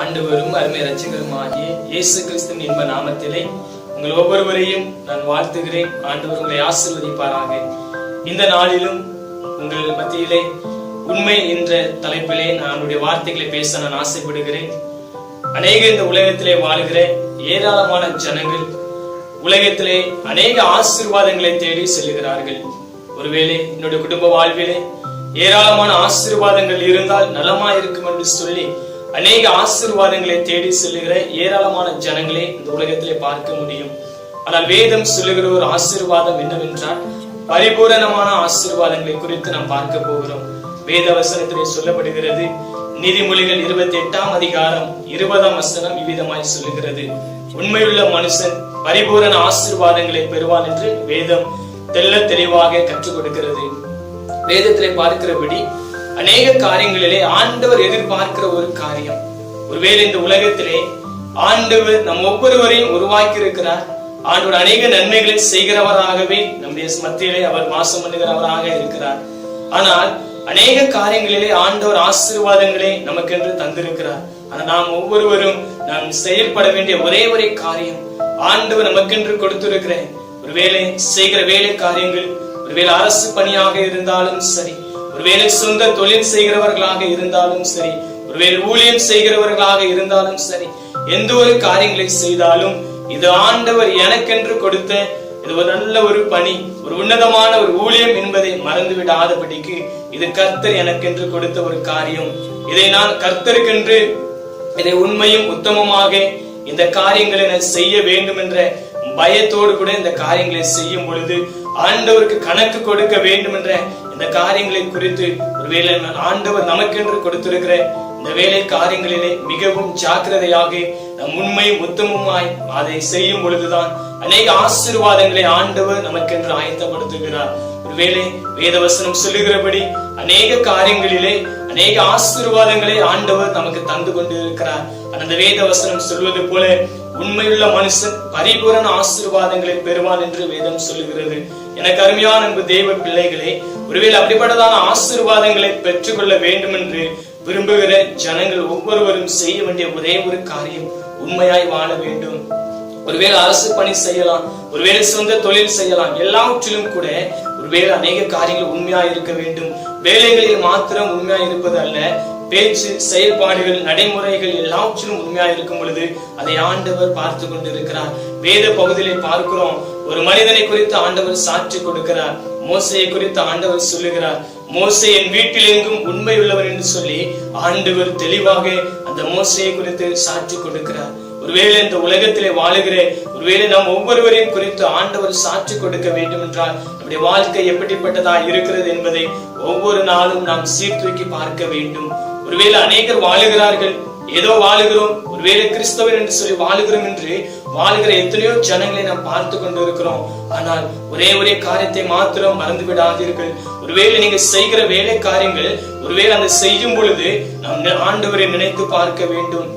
ஆண்டவரும் அருமை ரட்சகருமாகிய இயேசு கிறிஸ்துவின் இன்ப நாமத்திலே உங்கள் ஒவ்வொருவரையும் நான் வாழ்த்துகிறேன். ஆண்டவர் உங்களை ஆசீர்வதிப்பாராக. இந்த நாளிலும் உங்கள் மத்தியிலே உண்மை என்ற தலைப்பிலே நான் என்னுடைய வார்த்தைகளை பேச நான் ஆசைப்படுகிறேன். அநேக இந்த உலகத்திலே வாழ்கிற ஏராளமான ஜனங்கள் உலகத்திலே அநேக ஆசீர்வாதங்களை தேடி செல்கிறார்கள் ஒருவேளை என்னுடைய குடும்ப வாழ்விலே ஏராளமான ஆசீர்வாதங்கள் இருந்தால் நலமா இருக்கும் என்று சொல்லி அநேக ஆசிர்வாதங்களை தேடி செல்லுகிற ஏராளமான ஜனங்களை இந்த உலகத்திலே பார்க்க முடியும். ஆனால் வேதம் சொல்லுகிற ஒரு ஆசீர்வாதம் என்னவென்றால் பரிபூரணமான ஆசிர்வாதங்களை குறித்து நாம் பார்க்க போகிறோம். வேத வசனத்திலே சொல்லப்படுகிறது நீதிமொழிகள் இருபத்தி எட்டாம் அதிகாரம் இருபதாம் வசனம் இவ்விதமாய் சொல்லுகிறது. உண்மையுள்ள மனுஷன் பரிபூரண ஆசீர்வாதங்களை பெறுவான் என்று வேதம் தெல்ல தெளிவாக கற்றுக் கொடுக்கிறது. வேதத்திலே பார்க்கிறபடி அநேக காரியங்களிலே ஆண்டவர் எதிர்பார்க்கிற ஒரு காரியம். ஒருவேளை இந்த உலகத்திலே ஆண்டவர் நம் ஒவ்வொருவரையும் உருவாக்கி இருக்கிறார் ஆண்டவர் அநேக நன்மைகளை செய்கிறவராகவே நம்முடைய மத்தியிலே அவர் வாசம் பண்ணுகிறவராக இருக்கிறார். ஆனால் அநேக காரியங்களிலே ஆண்டவர் ஆசீர்வாதங்களை நமக்கென்று தந்திருக்கிறார். ஆனால் நாம் ஒவ்வொருவரும் நாம் செயல்பட வேண்டிய ஒரே ஒரே காரியம் ஆண்டவர் நமக்கென்று கொடுத்திருக்கிறேன். ஒருவேளை செய்கிற வேலை காரியங்கள் ஒருவேளை அரசு பணியாக இருந்தாலும் சரி ஒருவேளை சொந்த தொழில் செய்கிறவர்களாக இருந்தாலும் சரி ஒருவேளை ஊழியம் செய்கிறவர்களாக இருந்தாலும் சரி எந்த ஒரு காரியங்களை செய்தாலும் இது ஆண்டவர் எனக்கென்று கொடுத்த இது ஒரு நல்ல ஒரு பணி ஒரு உன்னதமான ஒரு ஊழியம் என்பதை மறந்து விடாதபடிக்கு இது கர்த்தர் எனக்கென்று கொடுத்த ஒரு காரியம். இதை நான் கர்த்தருக்கென்று இதை உண்மையும் உத்தமமாக இந்த காரியங்களை நான் செய்ய வேண்டும் என்ற பயத்தோடு கூட இந்த காரியங்களை செய்யும் பொழுது ஆண்டவருக்கு கணக்கு கொடுக்க வேண்டும் என்ற இந்த காரியங்களை குறித்து ஒருவேளை ஆண்டவர் நமக்கென்று கொடுத்திருக்கிற இந்த வேலை காரியங்களிலே மிகவும் ஜாக்கிரதையாக நம் உண்மையும் உத்தமமாய் அதை செய்யும் பொழுதுதான் அநேக ஆசீர்வாதங்களை ஆண்டவர் நமக்கென்று ஆயத்தப்படுத்துகிறார். ஒருவேளை வேதவசனம் சொல்லுகிறபடி அநேக காரியங்களிலே அநேக ஆசீர்வாதங்களை ஆண்டவர் நமக்கு தந்து கொண்டு இருக்கிறார் அந்த வேதவசனம் சொல்வது போல உண்மையுள்ள மனுஷன் பரிபூரண ஆசீர்வாதங்களை பெறுவான் என்று வேதம் சொல்லுகிறது. எனக்கு அருமையான அன்பு தெய்வ பிள்ளைகளே ஒருவேளை அப்படிப்பட்டதான ஆசீர்வாதங்களை பெற்றுக்கொள்ள வேண்டும் என்று விரும்புகிற ஜனங்கள் ஒவ்வொருவரும் செய்ய வேண்டிய ஒரே ஒரு காரியம் உண்மையாய் வாழ வேண்டும். ஒருவேளை அரசு பணி செய்யலாம் ஒருவேளை சொந்த தொழில் செய்யலாம் எல்லாவற்றிலும் கூட ஒருவேளை அநேக காரியங்கள் உண்மையா இருக்க வேண்டும். வேலைகளில் மாத்திரம் உண்மையா இருப்பது அல்ல பேச்சு செயல்பாடுகள் நடைமுறைகள் எல்லாவற்றிலும் உண்மையா இருக்கும் பொழுது அதை ஆண்டவர் பார்த்து கொண்டிருக்கிறார். வேத பகுதியிலே பார்க்கிறோம் ஒரு மனிதனை குறித்து ஆண்டவர் சாட்சி கொடுக்கிறார். மோசையை குறித்து ஆண்டவர் சொல்லுகிறார். மோசை என் வீட்டில் எங்கும் உண்மை உள்ளவர் என்று சொல்லி ஆண்டவர் தெளிவாக அந்த மோசையை குறித்து சாட்சி கொடுக்கிறார். ஒருவேளை இந்த உலகத்திலே வாழுகிற ஒருவேளை நாம் ஒவ்வொருவரையும் குறித்து ஆண்டவர் சாட்சி கொடுக்க வேண்டும் என்றால் நம்முடைய வாழ்க்கை எப்படிப்பட்டதா இருக்கிறது என்பதை ஒவ்வொரு நாளும் நாம் சீர்தூக்கி பார்க்க வேண்டும். ஒருவேளை அநேகர் வாழுகிறார்கள் ஏதோ வாழுகிறோம் ஒருவேளை கிறிஸ்தவர் என்று சொல்லி வாழுகிறோம் என்று வாழுகிற எத்தனையோ ஜனங்களை நாம் பார்த்து கொண்டு இருக்கிறோம் ஆனால் ஒரே ஒரே காரியத்தை மாத்திரம் மறந்து விடாதீர்கள். ஒருவேளை நீங்க செய்கிற வேலை காரியங்கள் ஒருவேளை அதை செய்யும் பொழுது நாம் ஆண்டவரை நினைத்து பார்க்க வேண்டும்.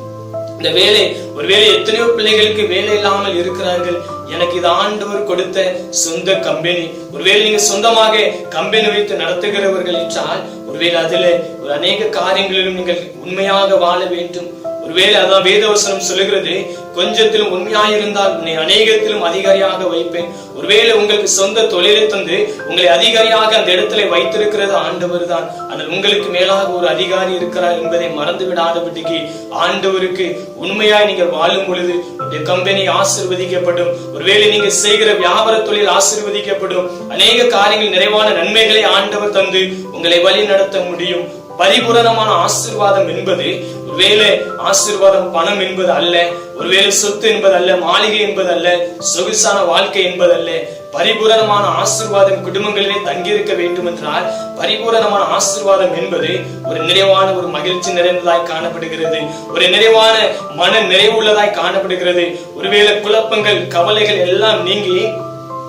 இந்த வேலை ஒருவேளை எத்தனையோ பிள்ளைகளுக்கு வேலை இல்லாமல் இருக்கிறார்கள். எனக்கு இது ஆண்டவர் கொடுத்த சொந்த கம்பெனி. ஒருவேளை நீங்க சொந்தமாக கம்பெனி வைத்து நடத்துகிறவர்கள் என்றால் ஒருவேளை அதுல ஒரு அநேக காரியங்களிலும் நீங்கள் உண்மையாக வாழ வேண்டும். ஒருவேளை அதான் வேதவசனம் சொல்லுகிறது கொஞ்சத்திலும் உண்மையாயிருந்தால் உன்னை அநேகத்திலும் அதிகாரியாக வைப்பேன். ஒருவேளை உங்களுக்கு சொந்த தொழிலை தந்து உங்களை அதிகாரியாக அந்த இடத்துல வைத்திருக்கிறது ஆண்டவர் தான் அதில் உங்களுக்கு மேலாக ஒரு அதிகாரி இருக்கிறார் என்பதை மறந்து விடாதபடிக்கு ஆண்டவருக்கு உண்மையாய் நீங்கள் வாழும் பொழுது உங்களுடைய கம்பெனி ஆசிர்வதிக்கப்படும். ஒருவேளை நீங்க செய்கிற வியாபார தொழில் ஆசிர்வதிக்கப்படும். அநேக காரியங்கள் நிறைவான நன்மைகளை ஆண்டவர் தந்து உங்களை வழி நடத்த முடியும். பரிபூரணமான ஆசிர்வாதம் என்பது ஒருவேளை ஆசிர்வாதம் பணம் என்பது அல்ல. ஒருவேளை சொத்து என்பது அல்ல மாளிகை என்பது அல்ல சொகுசான வாழ்க்கை என்பது அல்ல பரிபூரணமான ஆசிர்வாதம் குடும்பங்களிலே தங்கியிருக்க வேண்டும் என்றால் பரிபூரணமான ஆசிர்வாதம் என்பது ஒரு நிறைவான ஒரு மகிழ்ச்சி நிறைந்ததாய் காணப்படுகிறது. ஒரு நிறைவான மன நிறைவுள்ளதாய் காணப்படுகிறது. ஒருவேளை குழப்பங்கள் கவலைகள் எல்லாம் நீங்கி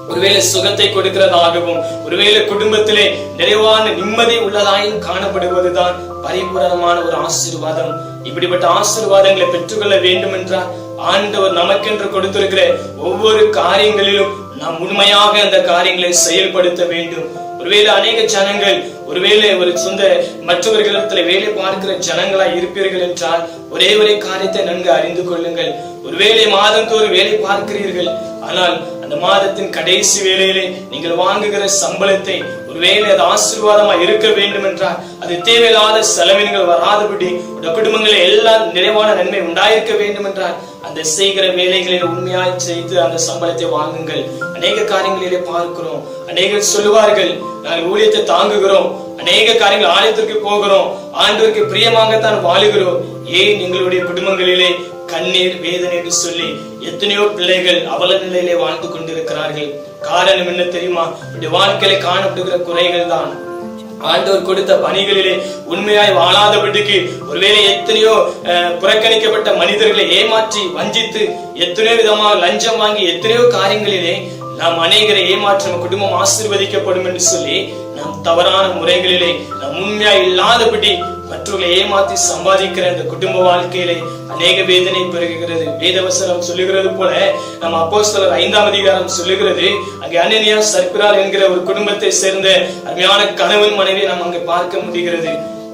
ஒருவேளை சுகத்தை கொடுக்கிறதாகவும் ஒருவேளை குடும்பத்திலே நிறைவான நிம்மதி உள்ளதாயும் காணப்படுவதுதான் பரிபூரணமான ஒரு ஆசீர்வாதம். இப்படிப்பட்ட ஆசீர்வாதங்களை பெற்றுக்கொள்ள வேண்டும் என்றால் ஆண்டவர் நமக்கென்று கொடுத்திருக்கிற ஒவ்வொரு காரியங்களிலும் நாம் உண்மையாக அந்த காரியங்களை செயல்படுத்த வேண்டும். ஒருவேளை அநேக ஜனங்கள் ஒருவேளை ஒரு சொந்த மற்றவர்களிடத்துல வேலை பார்க்கிற ஜனங்களா இருப்பீர்கள் என்றால் ஒரே ஒரே காரியத்தை நன்கு அறிந்து கொள்ளுங்கள். ஒருவேளை மாதந்தோறும் வேலை பார்க்கிறீர்கள் ஆனால் அந்த மாதத்தின் கடைசி வேலையிலே நீங்கள் வாங்குகிற சம்பளத்தை ஒருவேளை அது ஆசீர்வாதமா இருக்க வேண்டும் என்றால் அது தேவையில்லாத செலவினங்கள் வராதபடி உடைய குடும்பங்களில் எல்லாம் நிறைவான நன்மை உண்டாயிருக்க வேண்டும் என்றால் அந்த செய்கிற வேலைகளில் உண்மையாய் செய்து அந்த சம்பளத்தை வாங்குங்கள். அநேக காரியங்களிலே பார்க்கிறோம். அநேகர் சொல்லுவார்கள் நாங்கள் ஊழியத்தை தாங்குகிறோம். அநேக காரியங்கள் ஆலயத்திற்கு போகிறோம். ஆண்டவருக்கு பிரியமாகத்தான் வாழுகிறோம். ஏன் எங்களுடைய குடும்பங்களிலே கண்ணீர் வேதனை என்று சொல்லி எத்தனையோ பிள்ளைகள் அவல நிலையிலே வாழ்ந்து கொண்டிருக்கிறார்கள். காரணம் என்ன தெரியுமா? இப்படி வாழ்க்கையில காணப்படுகிற குறைகள் தான். ஆண்டவர் கொடுத்த பணிகளிலே உண்மையாய் வாழாதபடிக்கு ஒருவேளை எத்தனையோ அஹ், புறக்கணிக்கப்பட்ட மனிதர்களை ஏமாற்றி வஞ்சித்து எத்தனையோ விதமாக லஞ்சம் வாங்கி எத்தனையோ காரியங்களிலே நாம் அநேகரை ஏமாற்றம் நம்ம குடும்பம் ஆசிர்வதிக்கப்படும் என்று சொல்லி நாம் தவறான முறைகளிலே நாம் உண்மையா இல்லாதபடி மற்றவர்களை ஏமாத்தி சம்பாதிக்கிற இந்த குடும்ப வாழ்க்கையிலே அநேக வேதனை பெருகுகிறது. வேதவசனம் சொல்லுகிறது போல நம்ம அப்போஸ்தலர் ஐந்தாம் அதிகாரம் சொல்லுகிறது அங்கே அனனியா சர்பிரால் என்கிற ஒரு குடும்பத்தை சேர்ந்த அருமையான கணவன் மனைவி நாம் அங்கே பார்க்க முடிகிறது.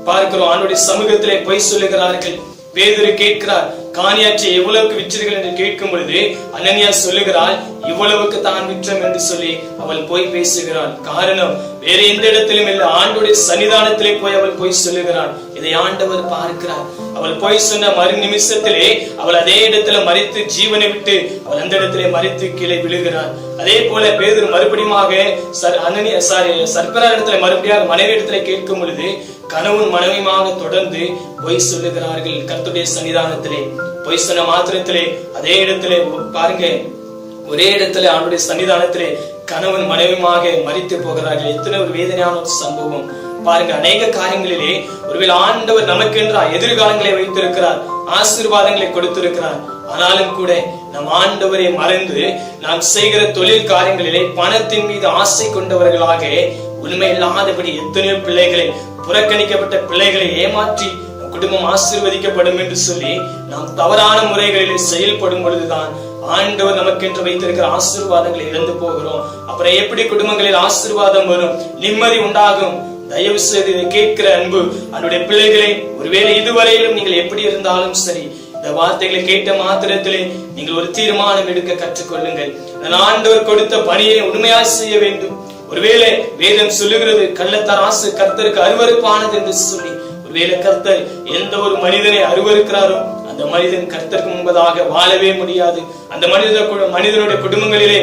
பார்க்கிறோம் ஆண்டுடைய சமூகத்திலே பொய் சொல்லுகிறார்கள் வேதரு கேட்கிறார் காணியாற்றி எவ்வளவுக்கு விற்றீர்கள் என்று கேட்கும் பொழுது அனன்யா சொல்லுகிறாள் இவ்வளவுக்கு தான் விற்றோம் என்று சொல்லி அவள் போய் பேசுகிறாள். காரணம் வேற எந்த இடத்திலும் இல்லை. ஆண்டுடைய சன்னிதானத்திலே போய் அவள் போய் சொல்லுகிறாள். இதை ஆண்டவர் பார்க்கிறார். அவள் போய் சொன்ன மறு நிமிஷத்திலே அவள் அதே இடத்துல மறித்து ஜீவனை விட்டு அவள் அந்த இடத்திலே மறித்து கீழே விழுகிறார் அதே போல பேதர் மறுபடியுமாக சர் அனனியா சாரி சர்பரா இடத்துல மறுபடியும் மனைவி இடத்துல கேட்கும் பொழுது கணவன் மனைவியுமாக தொடர்ந்து பொய் சொல்லுகிறார்கள் கர்த்தருடைய சன்னிதானத்திலே. பொய் சொன்ன மாத்திரத்திலே அதே இடத்திலே பாருங்க ஒரே இடத்துல அவனுடைய சன்னிதானத்திலே கணவன் மனைவியுமாக மறித்து போகிறார்கள். எத்தனை ஒரு வேதனையான ஒரு சம்பவம். பாருங்க அநேக காரியங்களிலே ஒருவேளை ஆண்டவர் நமக்கென்ற எதிர்காலங்களை வைத்திருக்கிறார் ஆசீர்வாதங்களை கொடுத்திருக்கிறார். ஆனாலும் கூட நம் ஆண்டவரை மறந்து நாம் செய்கிற தொழில் காரியங்களிலே பணத்தின் மீது ஆசை கொண்டவர்களாக உண்மை இல்லாதபடி எத்தனையோ பிள்ளைகளை புறக்கணிக்கப்பட்ட பிள்ளைகளை ஏமாற்றி குடும்பம் ஆசீர்வதிக்கப்படும் என்று சொல்லி நாம் தவறான முறைகளில் செயல்படும் பொழுதுதான் ஆண்டவர் நமக்கென்று வைத்திருக்கிற ஆசீர்வாதங்களை இழந்து போகிறோம். அப்புறம் எப்படி குடும்பங்களில் ஆசீர்வாதம் வரும்? நிம்மதி உண்டாகும். தயவு செய்து இதை கேட்கிற அன்பு அதனுடைய பிள்ளைகளை ஒருவேளை இதுவரையிலும் நீங்கள் எப்படி இருந்தாலும் சரி இந்த வார்த்தைகளை கேட்ட மாத்திரத்திலே நீங்கள் ஒரு தீர்மானம் எடுக்க கற்றுக்கொள்ளுங்கள். நான் ஆண்டவர் கொடுத்த பணியை உண்மையாய் செய்ய வேண்டும். ஒருவேளை வேதம் சொல்லுகிறது கள்ளத்தராசு கர்த்தருக்கு அருவருப்பானது என்று சொல்லி ஒருவேளை கர்த்தர் எந்த ஒரு மனிதனை அருவருக்கிறாரோ அந்த மனிதன் கர்த்தருக்கு முன்பதாக வாழவே முடியாது. அந்த மனித மனிதனுடைய குடும்பங்களிலே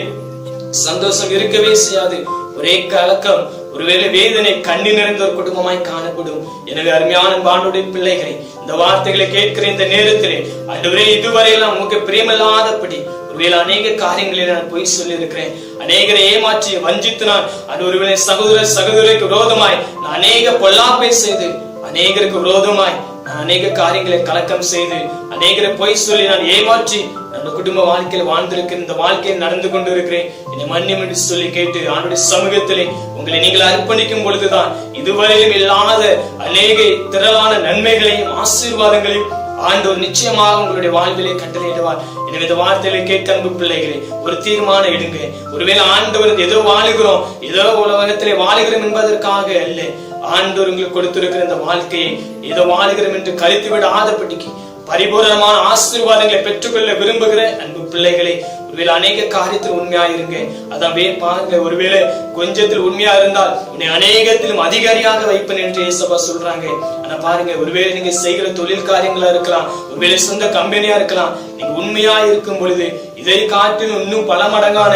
சந்தோஷம் இருக்கவே செய்யாது. ஒரே கலக்கம் ஒருவேளை வேதனை கண்ணி நிறைந்த ஒரு குடும்பமாய் காணப்படும். எனவே அருமையான பாண்டுடைய பிள்ளைகளை இந்த வார்த்தைகளை கேட்கிற இந்த நேரத்திலே அன்றுவரே இதுவரையெல்லாம் உங்களுக்கு பிரியமில்லாதபடி ஒருவேளை அநேக காரியங்களில் நான் பொய் சொல்லியிருக்கிறேன். அநேகரை ஏமாற்றி வஞ்சித்து நான் அது ஒருவேளை சகோதர சகோதரிக்கு விரோதமாய் நான் அநேக பொல்லாப்பை செய்து அநேகருக்கு விரோதமாய் நான் அநேக காரியங்களை கலக்கம் செய்து அநேகரை பொய் சொல்லி நான் ஏமாற்றி நம்ம குடும்ப வாழ்க்கையில் வாழ்ந்திருக்கிற இந்த வாழ்க்கையில் நடந்து கொண்டு இருக்கிறேன் என்னை மன்னியம் என்று சொல்லி கேட்டு ஆண்டுடைய சமூகத்திலே உங்களை நீங்கள் அர்ப்பணிக்கும் பொழுதுதான் இதுவரையிலும் இல்லாத அநேக திரளான நன்மைகளையும் ஆசீர்வாதங்களையும் ஆண்டவர் நிச்சயமாக உங்களுடைய வாழ்விலே கட்டளையிடுவார். எனவே இந்த வார்த்தைகளை கேட்க அன்பு பிள்ளைகளே ஒரு தீர்மானம் எடுங்க. ஒருவேளை ஆண்டவர் ஏதோ வாழுகிறோம் ஏதோ உலகத்திலே வாழுகிறோம் என்பதற்காக அல்ல ஆண்டவர் உங்களுக்கு கொடுத்திருக்கிற இந்த வாழ்க்கையை ஏதோ வாழ்கிறோம் என்று கழித்து விடாதபடிக்கு பரிபூரணமான ஆசீர்வாதங்களை பெற்றுக்கொள்ள விரும்புகிற அன்பு பிள்ளைகளை ஒருவேளை அநேக காரியத்தில் உண்மையா இருங்க. அதான் வே பாருங்க ஒருவேளை கொஞ்சத்தில் உண்மையா இருந்தால் உன்னை அநேகத்திலும் அதிகாரியாக வைப்பேன் என்று ஏசப்பா சொல்றாங்க. ஆனா பாருங்க ஒருவேளை நீங்க செய்கிற தொழில் காரியங்களா இருக்கலாம் ஒருவேளை சொந்த கம்பெனியா இருக்கலாம் நீங்க உண்மையா இருக்கும் பொழுது இதை காட்டிலும் இன்னும் பல மடங்கான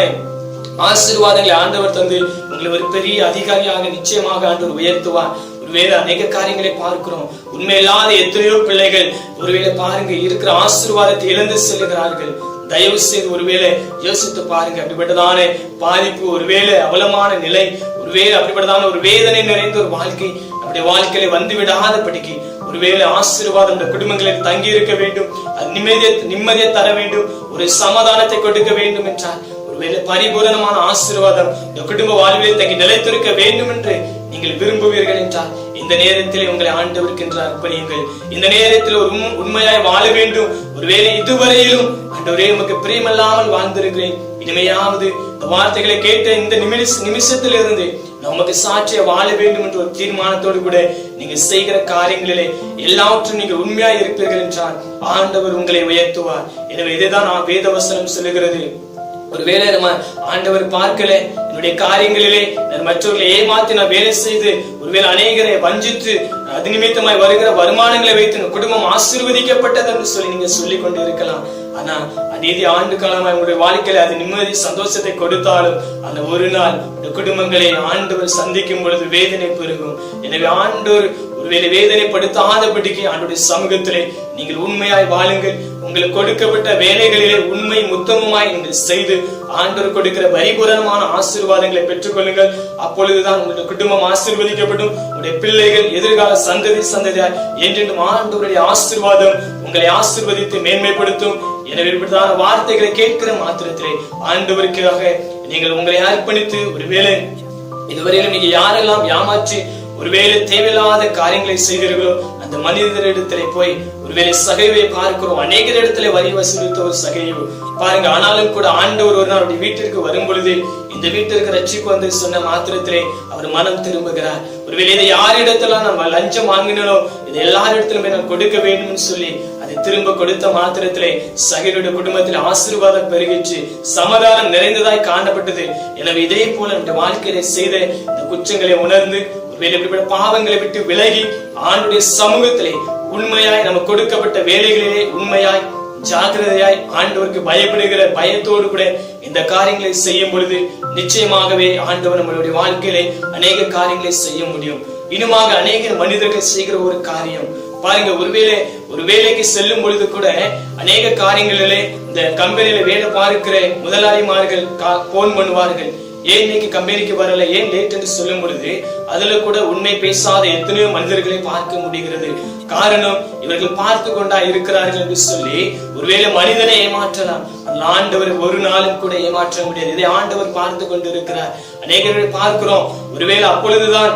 ஆசீர்வாதங்களை ஆண்டவர் தந்து உங்களை ஒரு பெரிய அதிகாரியாக நிச்சயமாக ஆண்டவர் உயர்த்துவார். ஒருவேளை அநேக காரியங்களை பார்க்கிறோம். உண்மையில்லாத எத்தனையோ பிள்ளைகள் ஒருவேளை பாருங்க இருக்கிற ஆசீர்வாதத்தை இழந்து செல்கிறார்கள். தயவு செய்து ஒருவேளை யோசித்து பாருங்க அப்படிப்பட்டதான பாதிப்பு ஒருவேளை அவலமான நிலை ஒருவேளை அப்படிப்பட்டதான ஒரு வேதனை நிறைந்த ஒரு வாழ்க்கை நம்முடைய வாழ்க்கையில வந்து விடாதபடிக்கு ஒருவேளை ஆசீர்வாதம் இந்த குடும்பங்களில் தங்கி இருக்க வேண்டும். அது நிம்மதியை நிம்மதியை தர வேண்டும். ஒரு சமாதானத்தை கொடுக்க வேண்டும் என்றால் பரிபூரணமான ஆசீர்வாதம் இந்த குடும்ப வாழ்வில் தங்கி நிலைத்திருக்க வேண்டும் என்று நீங்கள் விரும்புவீர்கள் என்றால் இந்த நேரத்தில் உங்களை ஆண்டவருக்கு என்று அர்ப்பணியுங்கள் இந்த நேரத்தில் ஒரு உண்மையாய் வாழ வேண்டும். ஒருவேளை இதுவரையிலும் ஆண்டவரே உமக்கு பிரியமில்லாமல் வாழ்ந்திருக்கிறேன். இனிமையாவது இந்த வார்த்தைகளை கேட்ட இந்த நிமிஷ நிமிஷத்தில் இருந்து நமக்கு சாட்சிய வாழ வேண்டும் என்ற ஒரு தீர்மானத்தோடு கூட நீங்க செய்கிற காரியங்களிலே எல்லாவற்றும் நீங்க உண்மையாய் இருப்பீர்கள் என்றால் ஆண்டவர் உங்களை உயர்த்துவார். எனவே இதுதான் நான் வேதவசனம் சொல்லுகிறது. ஒருவேளை நம்ம ஆண்டவர் பார்க்கல. என்னுடைய காரியங்களிலே மற்றவர்களை ஏமாத்தி நான் வேலை செய்து ஒருவேளை அநேகரை வஞ்சித்து அது நிமித்தமாய் வருகிற வருமானங்களை வைத்து குடும்பம் ஆசீர்வதிக்கப்பட்டது என்று சொல்லி நீங்க சொல்லிக் கொண்டு இருக்கலாம். ஆனா அநீதி ஆண்டு காலமாய் உங்களுடைய வாழ்க்கையில அது நிம்மதி சந்தோஷத்தை கொடுத்தாலும் அந்த ஒரு நாள் இந்த குடும்பங்களை ஆண்டவர் சந்திக்கும் பொழுது வேதனை பெருகும். எனவே ஆண்டோர் ஒருவேளை வேதனைப்படுத்தாதபடிக்கு ஆண்டுடைய சமூகத்திலே நீங்கள் உண்மையாய் வாழுங்கள். உங்களுக்கு கொடுக்கப்பட்ட வேலைகளிலே உண்மை முத்தமுமாய் நீங்கள் செய்து ஆண்டவர் கொடுக்கிற பரிபூரணமான ஆசீர்வாதங்களை பெற்றுக்கொள்ளுங்கள். அப்பொழுதுதான் உங்களுடைய குடும்பம் ஆசீர்வதிக்கப்படும். உங்களுடைய பிள்ளைகள் எதிர்கால சந்ததி சந்ததியாய் என்றென்றும் ஆண்டவருடைய ஆசீர்வாதம் உங்களை ஆசீர்வதித்து மேன்மைப்படுத்தும். எனவே இப்படிதான வார்த்தைகளை கேட்கிற மாத்திரத்திலே ஆண்டவருக்காக நீங்கள் உங்களை அர்ப்பணித்து ஒருவேளை இதுவரையிலும் நீங்க யாரெல்லாம் ஏமாற்றி ஒருவேளை தேவையில்லாத காரியங்களை செய்கிறீர்களோ அந்த மனிதரிடத்திலே போய் ஒருவேளை சகைவை பார்க்கிறோம். அநேக இடத்துல வரி வசூலித்த ஒரு சகைவு பாருங்க ஆனாலும் கூட ஆண்டவர் ஒரு நாள் அவருடைய வீட்டிற்கு வரும் பொழுது இந்த வீட்டிற்கு ரட்சிப்பு வந்து சொன்ன மாத்திரத்திலே அவர் மனம் திரும்புகிறார். ஒருவேளை இதை யாரிடத்துல நம்ம லஞ்சம் வாங்கினோ இது எல்லாரிடத்திலுமே நான் கொடுக்க வேண்டும்னு சொல்லி அதை திரும்ப கொடுத்த மாத்திரத்திலே சகிருடைய குடும்பத்தில் ஆசீர்வாதம் பெருகிச்சு சமாதானம் நிறைந்ததாய் காணப்பட்டது. எனவே இதே போல நம்முடைய வாழ்க்கையில செய்த இந்த குற்றங்களை உணர்ந்து ஒருவேளை இப்படிப்பட்ட பாவங்களை விட்டு விலகி ஆண்டுடைய சமூகத்திலே உண்மையாய் நம்ம கொடுக்கப்பட்ட வேலைகளிலே உண்மையாய் ஜாக்கிரதையாய் ஆண்டவருக்கு பயப்படுகிற பயத்தோடு கூட இந்த காரியங்களை செய்யும் பொழுது நிச்சயமாகவே ஆண்டவர் நம்மளுடைய வாழ்க்கையிலே அநேக காரியங்களை செய்ய முடியும். இனிமாக அநேக மனிதர்கள் செய்கிற ஒரு காரியம். பாருங்க ஒருவேளை ஒரு வேலைக்கு செல்லும் பொழுது கூட அநேக காரியங்களிலே இந்த கம்பெனியில வேலை பார்க்கிற முதலாளிமார்கள் போன் பண்ணுவார்கள். ஏன் இன்னைக்கு கம்பெனிக்கு வரல? ஏன் லேட் என்று சொல்லும் பொழுது அதுல கூட உண்மை பேசாத எத்தனையோ மனிதர்களை பார்க்க முடிகிறது. காரணம் இவர்கள் பார்த்து கொண்டா இருக்கிறார்கள் என்று சொல்லி ஒருவேளை மனிதனை ஏமாற்றலாம். அந்த ஆண்டவர் ஒரு நாளும் கூட ஏமாற்ற முடியாது. இதை ஆண்டவர் பார்த்து கொண்டு இருக்கிறார் அநேகரை பார்க்கிறோம். ஒருவேளை அப்பொழுதுதான்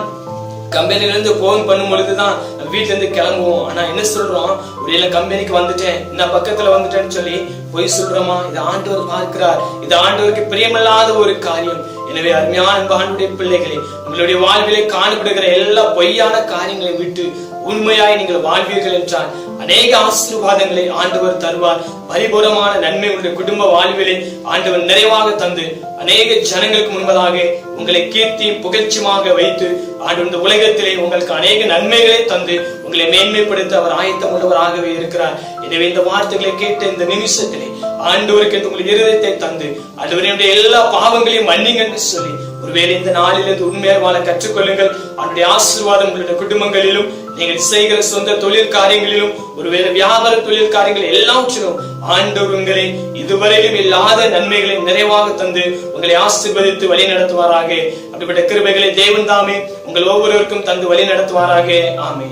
கம்பெனில இருந்து பண்ணும் பொழுதுதான் தான் இருந்து கிளம்புவோம். ஆனா என்ன சொல்றோம்? ஒருவேளை கம்பெனிக்கு வந்துட்டேன். இந்த பக்கத்துல வந்துட்டேன்னு சொல்லி பொய் சொல்கிறோமா இது ஆண்டவர் பார்க்கிறார். இது ஆண்டவருக்கு பிரியமில்லாத ஒரு காரியம். எனவே அருமையான அன்பானுடைய பிள்ளைகளே உங்களுடைய வாழ்விலே காணப்படுகிற எல்லா பொய்யான காரியங்களை விட்டு உண்மையாய் நீங்கள் வாழ்வீர்கள் என்றால் அநேக ஆசீர்வாதங்களை ஆண்டவர் தருவார். பரிபூரமான நன்மை உள்ள குடும்ப வாழ்விலே ஆண்டவர் நிறைவாக தந்து அநேக ஜனங்களுக்கு முன்பதாக உங்களை கீர்த்தி புகழ்ச்சியமாக வைத்து ஆண்டு இந்த உலகத்திலே உங்களுக்கு அநேக நன்மைகளை தந்து உங்களை மேன்மைப்படுத்த அவர் ஆயத்தம் உள்ளவராகவே இருக்கிறார். எனவே இந்த வார்த்தைகளை கேட்ட இந்த நிமிஷத்திலே ஆண்டவருக்கு என்று உங்கள் இருதயத்தை தந்து ஆண்டவருடைய எல்லா பாவங்களையும் மன்னிங்க என்று சொல்லி ஒருவேளை இந்த நாளிலிருந்து உண்மையாக வாழ கற்றுக்கொள்ளுங்கள். அவருடைய ஆசீர்வாதம் உங்களுடைய குடும்பங்களிலும் நீங்கள் செய்கிற சொந்த தொழில் காரியங்களிலும் ஒருவேளை வியாபார தொழில் காரியங்கள் எல்லாவற்றிலும் ஆண்டவர் உங்களை இதுவரையிலும் இல்லாத நன்மைகளை நிறைவாக தந்து உங்களை ஆசிர்வதித்து வழி நடத்துவாராக. அப்படிப்பட்ட கிருபைகளை தேவன் தாமே உங்கள் ஒவ்வொருவருக்கும் தந்து வழி நடத்துவாராக. ஆமே